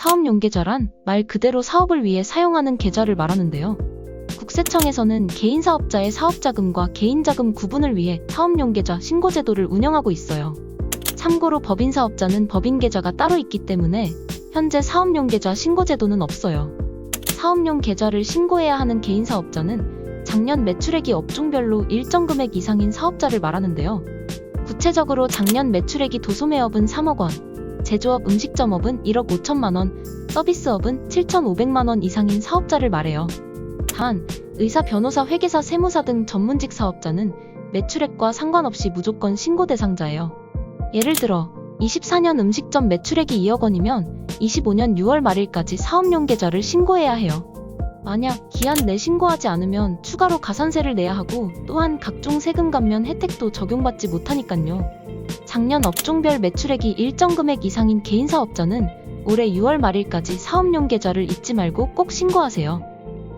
사업용 계좌란 말 그대로 사업을 위해 사용하는 계좌를 말하는데요. 국세청에서는 개인 사업자의 사업 자금과 개인 자금 구분을 위해 사업용 계좌 신고 제도를 운영하고 있어요. 참고로 법인 사업자는 법인 계좌가 따로 있기 때문에 현재 사업용 계좌 신고 제도는 없어요. 사업용 계좌를 신고해야 하는 개인 사업자는 작년 매출액이 업종별로 일정 금액 이상인 사업자를 말하는데요. 구체적으로 작년 매출액이 도소매업은 3억 원, 제조업 음식점업은 1억 5천만 원, 서비스업은 7,500만 원 이상인 사업자를 말해요. 단, 의사, 변호사, 회계사, 세무사 등 전문직 사업자는 매출액과 상관없이 무조건 신고 대상자예요. 예를 들어 24년 음식점 매출액이 2억 원이면 25년 6월 말일까지 사업용 계좌를 신고해야 해요. 만약 기한 내 신고하지 않으면 추가로 가산세를 내야 하고 또한 각종 세금 감면 혜택도 적용받지 못하니깐요. 작년 업종별 매출액이 일정 금액 이상인 개인 사업자는 올해 6월 말일까지 사업용 계좌를 잊지 말고 꼭 신고하세요.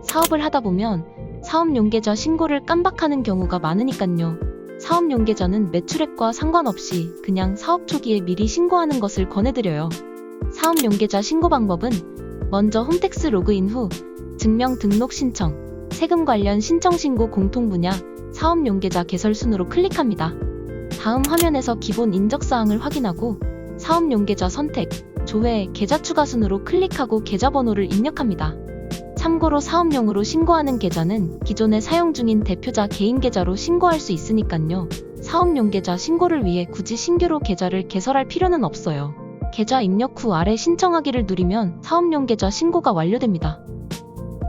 사업을 하다 보면 사업용 계좌 신고를 깜박하는 경우가 많으니깐요. 사업용 계좌는 매출액과 상관없이 그냥 사업 초기에 미리 신고하는 것을 권해드려요. 사업용 계좌 신고 방법은 먼저 홈택스 로그인 후 증명 등록 신청, 세금 관련 신청 신고 공통 분야, 사업용 계좌 개설 순으로 클릭합니다. 다음 화면에서 기본 인적 사항을 확인하고 사업용 계좌 선택, 조회, 계좌 추가 순으로 클릭하고 계좌 번호를 입력합니다. 참고로 사업용으로 신고하는 계좌는 기존에 사용 중인 대표자 개인 계좌로 신고할 수 있으니깐요. 사업용 계좌 신고를 위해 굳이 신규로 계좌를 개설할 필요는 없어요. 계좌 입력 후 아래 신청하기를 누르면 사업용 계좌 신고가 완료됩니다.